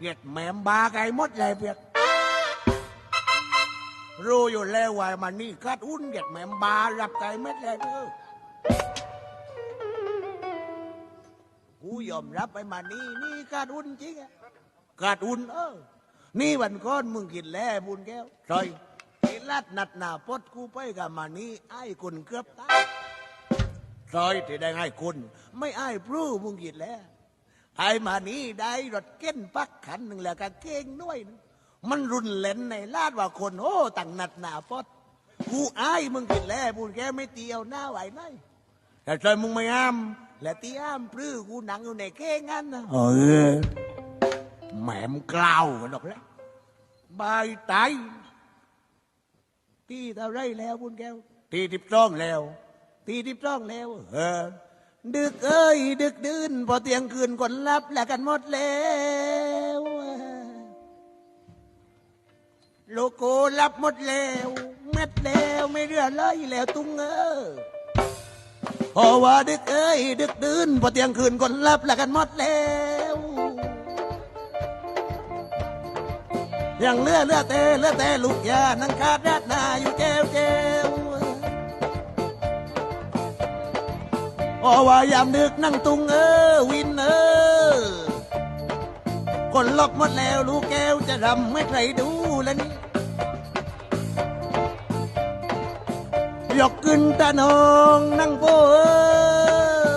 เหยียดแหมมบาไก่หมดเลยเปียกรู้อยู่แล้วว่ามันนี่กัดอุ้นเหยียดแหมมบารับไก่เม็ดเลยเด้อกูยอมรับไปมานี่นี่กัดอุ้นจริงะกัดอุ้นเออ นี่วันก้อนมึงกินแล้วบุญแก้วใช่กินลัดนัดหนาพดกูไปกับมานี่ไอ้คนเกือบตายซอยที่ได้ให้คุณ ไม่ไอ้พรูมึงกินแล้ว ไอ้มานี่ได้รถเก้นปักขันหนึ่งแล้วก็เก่งด้วยนะมันรุนเล่นในลาดว่าคนโอ้ตั้งหนัดหนาพดกูไอ้มึงกินแล้วบุญแก้วไม่เตียวหน้าไหวไหนแต่ซอยมึงไม่อ้ามและตีอ้ามพรื้กูหนังอยู่ในเก้งงั้นนะเออแหมมกล่าวกันดอกแล้วบายตายตีเท่าไรแล้วบุญแก้วตีทิพร้องแล้วตีทิพร้องแล้ว เออ ดึกเอ้ย ดึกดื่นพอเตียงคืนคนรับแล้วกันหมดแล้วโลโก้รับหมดแล้วเม็ดแล้วไม่เหลือเลยแล้วตุ้งเออพราะว่าดึกเอ้ย ดึกดื่นพอเตียงคืนคนรับแล้วกันหมดแล้วยังเลือเลือเตเลือเตลูกยานังคาดราดนาอยู่เจวเจว โอ้ว่ายามดึกนั่งตุงเออวินเออคนล็อกหมดแล้วลูกแก้วจะรำไม่ใครดูแล้วนี่ยกขึ้นตานองนั่งโปเอ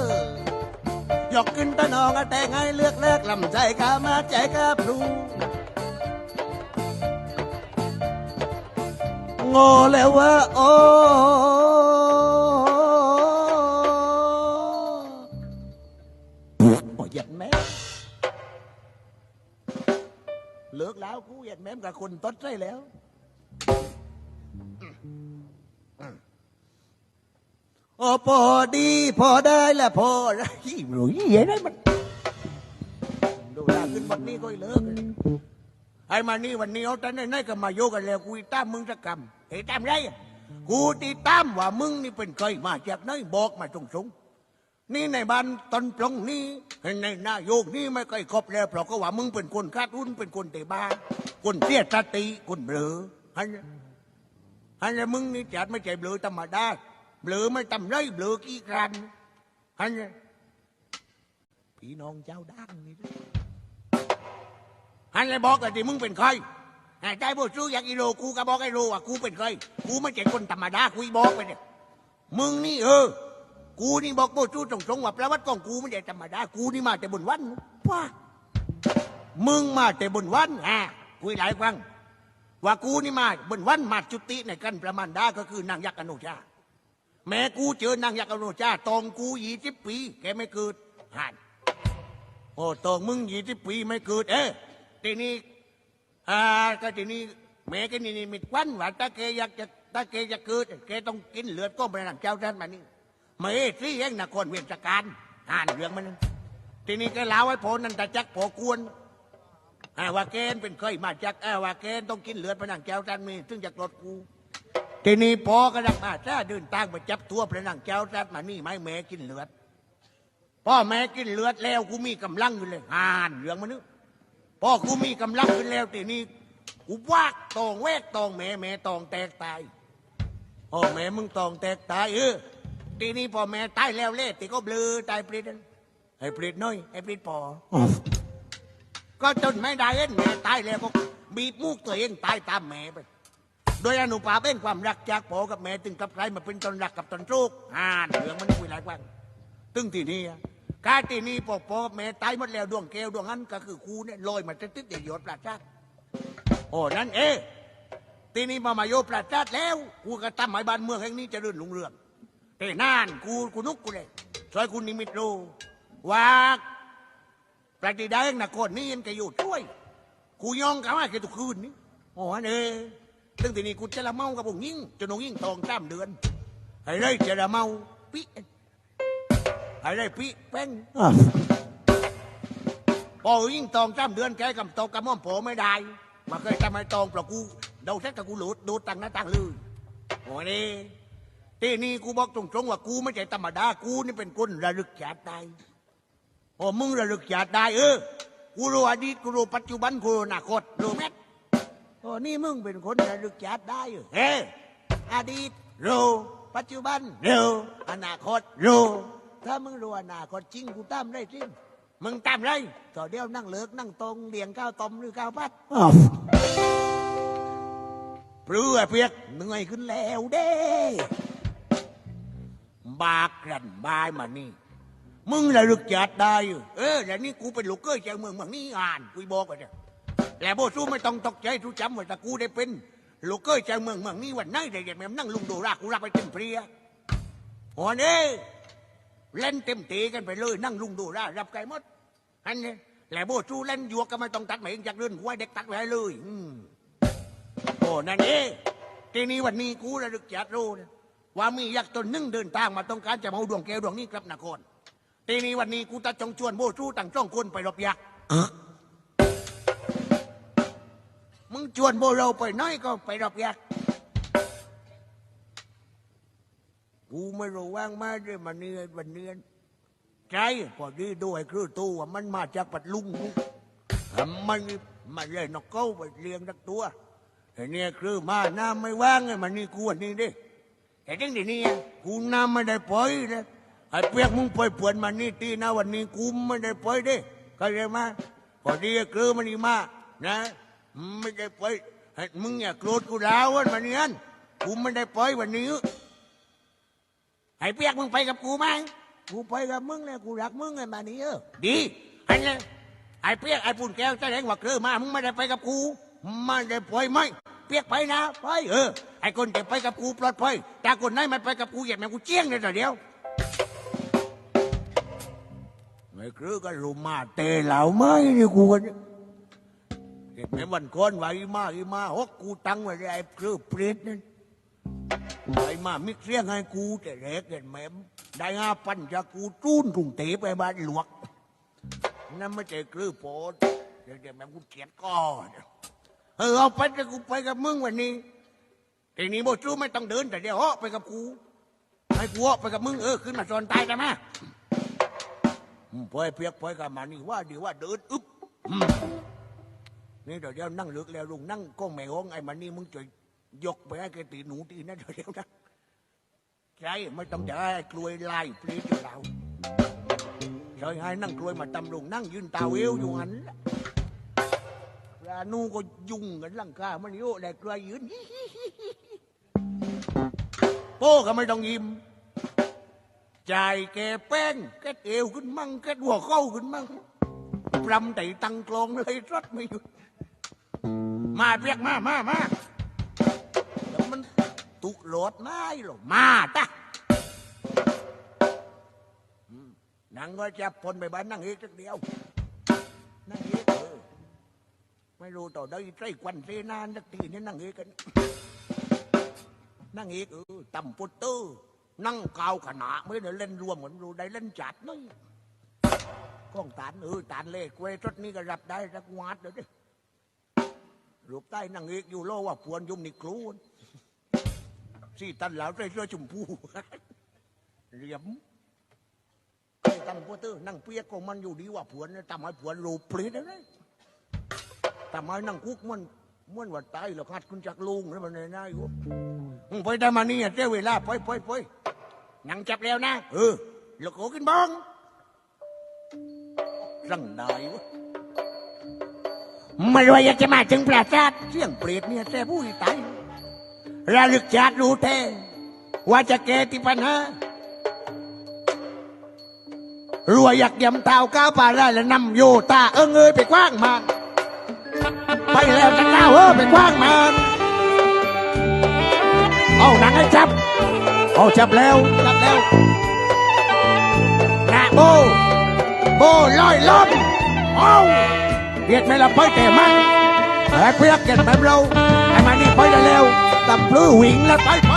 อยกขึ้นตานองอะแต่งให้เลือกเลือกลำใจข้ามาใจข้าพรูโง่แล้วว่าโอ้ คนต้นใช่แล้วโอ้พอดี พอได้และพอไรหรือยี่ได้มัน ดูแลขึ้นวันนี้ก็เลิกไอ้มานี่วันนี้เอาแต่ไหนๆก็มาโยกันแล้วกูตามมึงสักคำเฮ้ยตามไรกูตีตามว่ามึงนี่เป็นใครมาจากไหนบอกมาตรงๆนี่ในบ้านตอนปลงนี่ในนายกนี่ไม่เคยครบแล้วเพราะก็ว่ามึงเป็นคนคาดอุ้นเป็นคนเตะบ้าน คนเสียสติคนเบลอฮันน่ะฮันมึงนี่จัดไม่ใช่เบลอธรรมดาเบลอไม่ทำไรเบลอกี่ครันฮันพี่น้องเจ้าด้านนี่ฮันเลยบอกกันที่มึงเป็นใครไอ้ใจบ่ซื้ออยากอีโรกูก็บอกไอโรว่ากูเป็นใครกูไม่ใช่คนธรรมดากูอีบอกไปเนี่ยมึงนี่เออ กูนี่บอกโบ่ซื้ตรงๆว่าประวัติของกูไม่ใช่ธรรมดา กูนี่มาแต่บนวันว้ามึงมาแต่บนวันอะ คุยหลายครั้งว่ากูนี่มาบนวันมาจุติในกันประมาณดาก็คือนางยักษ์อนุชา แม่กูเจอนางยักษ์อนุชาตองกูยี่สิบปี แกไม่เกิดหันโอ้ตองมึงยี่สิบปีไม่เกิด เอ๊ะทีนี้อ่าก็ทีนี้แม่ก็นี่นี่มิดควันว่าถ้าแกอยากจะถ้าแกจะเกิดแกต้องกินเลือดก็ไปหลังเจ้าท่านมานี่ไม่ซี่เองนครเวียงสการอ่านเรื่องมันทีนี้แกเล่าไว้โพนันตะจักพอกวน อาวาแกนเป็นเคยมาจากอาวาแกนต้องกินเลือดพนังเจ้าท่านมีซึ่งจะกรดกูทีนี้พอก็รักมาถ้าเดินทางไปจับตัวพระนางเจ้าท่านมานี่ไม่แม่กินเลือดพ่อแม่กินเลือดแล้วกูมีกำลังอยู่เลยอ่านเรื่องมันนึกพ่อกูมีกำลังขึ้นแล้วทีนี้กูวากตองแวกตองแม่แม่ตองแตกตายพ่อแม่มึงตองแตกตายเออทีนี้พ่อแม่ตายแล้วเล่ติก็เบลอตายปลิดไอ้ปลิดน้อยไอ้ปลิดปอ ก็จนไม่ได้เอ็นแม่ตายแล้วก็บีบมูกตัวเองตายตามแม่ไป โดยอนุภาพเป็นความรักจากพ่อกับแม่ ถึงกับใครมาเป็นตนรักกับตนโรคอ่านเรื่องมันคุยหลายกว่าตึงที่นี่กาที่นี่ปอกปอแม่ตายหมดแล้วดวงแก้วดวงนั้นก็คือครูเนี่ยลอยมาติดติดๆหยดปราชาติโอ้นั่นเองทีนี้มามาโยปราชาติแล้วกูก็ตั้มหมายบ้านเมืองแห่งนี้จะเรื่นลุงเรืองแต่นานกูกูนุกกูเลยช่วยคุณนิมิตรู้ว่า ปฏิได้นะครนี่ยังแกอยู่ช่วย กูยองกับว่าแกทุกคืนนี่โอ้เน่ตึงที่นี่กูจะละเมากับองยิ่งจนองยิ่งทองจ้ามเดือนไอ้ไรจะละเมาปิไอ้ได้พี่แป้งพอยิ่งตองจ้ำเดือนแกกำตองกำม่อมโผไม่ได้ มาเคยทำไมตองเปล่ากูเดาเซ็ตกับกูหลุดดูตังหน้าตังเลยโอ้นี่ที่นี่กูบอกตรงๆว่ากูไม่ใช่ธรรมดากูนี่เป็นคนระลึกชาติได้ โอ้มึงระลึกชาติได้เออกูรู้อดีตกูรู้ปัจจุบันกูรู้อนาคตรู้ไหมโอ้นี่มึงเป็นคนระลึกชาติได้เหรอเฮ้อดีตรู้ปัจจุบันรู้อนาคตรู้ถ้ามึงรู้อนาคตจริงกูตามได้จริงมึงตามไรต่อเดียวนั่งเลิกนั่งตรงเลี้ยงข้าวต้มหรือข้าวผัดอ้าวเปลือเปียกเหนื่อยขึ้นแล้วเด้บากรันบายมานี่ มึงระลึกจัดได้อยู่เออแล้วนี่กูเป็นลูกเกยจากเมืองเมืองนี้อ่านกูบอกกันเนี่ยแล้วโบสู้ไม่ต้องตกใจทุกจำไว้แต่กูได้เป็นลูกเกยจากเมืองเมืองนี้วันไหนได้เด็กแม่นั่งลุงดูรากกูรับไปเต็มเพรียโอ้นี่เล่นเต็มตีกันไปเลยนั่งลุงดูรารับไก่หมดอันนี้แล้วโบสู้เล่นหยวกก็ไม่ต้องตัดไหมจากเรือนหัวเด็กตัดไว้เลยอืมโอ้นั่นเองทีนี้วันนี้กูระลึกจัดรู้ว่ามียักษ์ตนหนึ่งเดินทางมาต้องการจะมาเอาดวงแก้วดวงนี้กลับนคร ทีนี้วันนี้กูตัดจงชวนโบชูตั้งจ้องคนไปรบยักษ์มึงชวนโบเราไปน้อยก็ไปรบยักษ์กูไม่รู้ว่างมาด้วยมันเนียนวันเนียนใจพอดีด้วยคือตัวว่ามันมาจากปัดลุงนี่มันมาเล่นนกเก้าไปเลี้ยงนักตัวไอ้เนี่ยคือมาน้ำไม่ว่างไอ้มันนี่กูอันนี้ดิไอ้เรื่องเดี๋ยวนี้กูน้ำไม่ได้ปล่อยเลย ไอ้เปียกมึงปล่อยปวนมันนี่ตีนะวันนี้กูไม่ได้ปล่อยดิเข้าใจไหมพอดีคือมันนี่มานะไม่ได้ปล่อยมึงอย่าโกรธกูแล้ววันมันนี้กูไม่ได้ปล่อยวันนี้ไอ้เปียกมึงไปกับกูไหมกูไปกับมึงเลยกูรักมึงไอ้มันนี่เออดีอันนี้ไอ้เปียกไอ้ปุ่นแก้วแสดงว่าเกลือมามึงไม่ได้ไปกับกูไม่ได้ปล่อยไหมเปียกไปนะไปเออไอ้คนจะไปกับกูปลอดภัยแต่คนไหนไม่ไปกับกูเหยียบแม่งกูเจี้ยงเลยแต่เดียว ไม่เกลือก็รู้มาเตะเหล่าไม้นี่กูกันเห็นไหมวันก่อนว่าอีมาอีมาฮกกูตั้งไว้เลยไอ้เกลือเปรตนั่นไอ้มามิกเสียงให้กูแต่เล็กเห็นไหมได้ห้าพันจากกูจูนถุงเตะไปบ้านหลวงนั่นไม่ใช่คือโพดเดี๋ยวเดี๋ยวแม่กูเกลียดก่อนเออเอาไปแต่กูไปกับมึงวันนี้ทีนี้โบจูไม่ต้องเดินแต่เดี๋ยวเหาะไปกับกูให้กูเหาะไปกับมึงเออขึ้นมาซอนตายได้ไหม พ่อยเพียกพ่อยกับมานี่ว่าดีว่าเดินอึ๊บนี่เดี๋ยวเดี๋ยวนั่งเลือกแล้วลุงนั่งก้องแม่ห้องไอ้มานี่มึงจะยกไปให้แกตีหนูตีนะเดี๋ยวเดี๋ยวนะใช่ไม่ต้องจะให้กลวยไล่ปลีอยู่เราเฉยให้นั่งกลวยมาตำลุงนั่งยืนตาเววอยู่หันลานู่ก็ยุ่งกันลังกามันโยแหลกกลวยยืนโป้ก็ไม่ต้องยิ้ม จแกแป้งแกเอวขึ้นมั่งแกหัวเข้าขึ้นมั่งปรำไต่ตังกลองเลยรถไม่หยุด มาเรียกมามามาแล้วมันตุกโหลดไม่หรอมาตะนั่งก็จะพลไปบ้านนั่งอีกสักเดียว นั่งอีกเออไม่รู้ต่อได้ใกล้วันเซนานสักทีนี่นั่งอีกกัน นั่งอีกเออต่ำปุตเตอร์ นั่งกาวขนาไม่ได้เล่นรวมเหมือนรูได้เล่นจัดน้อยก้องตานเออตานเล่กเวทรถนี้ก็รับได้สักวัดเดี๋ยวดิรูปใต้นั่งเอกอยู่โลว่าพวนยุ่มนี่ครูนสี่ตันเหลาใส่เสื้อชมพูเหลี่ยมไอ้ตั้งพวกเตอนั่งเปียกก็มันอยู่ดีว่าผวนทำให้ผวนโลเปรตเลยทำให้นั่งคุกมัน มันว่าตายแล้วคัดคุณจากลุงแล้วมันในหน้าอยู่มึงไปได้มานี่เจ้าเวลาไปไปไปนั่งจับแล้วนะเออแล้วโกกินบ้องรังได้วะไม่รู้อยากจะมาถึงปราสาทเสียงเปรตเนี่ยแต่ผู้ตายระลึกชาติรู้แท้ว่าจะแก้ที่ปัญหารวยอยากยำเท้าก้าวป่าได้แล้วนำโยตาเอิงเอยไปกว้างมัน ไปแล้วจะก้าวเออไปกว้างมันเอาหนังให้จับ เอาจับแล้วจับแล้วนะโบ โบลอยล้มเอาเรียกไม่ละไปแต่มันไอ้เพียกเก็บแบบเราไอ้มันนี่ไปได้แล้วตำพลื้อหวิงแล้วไปไป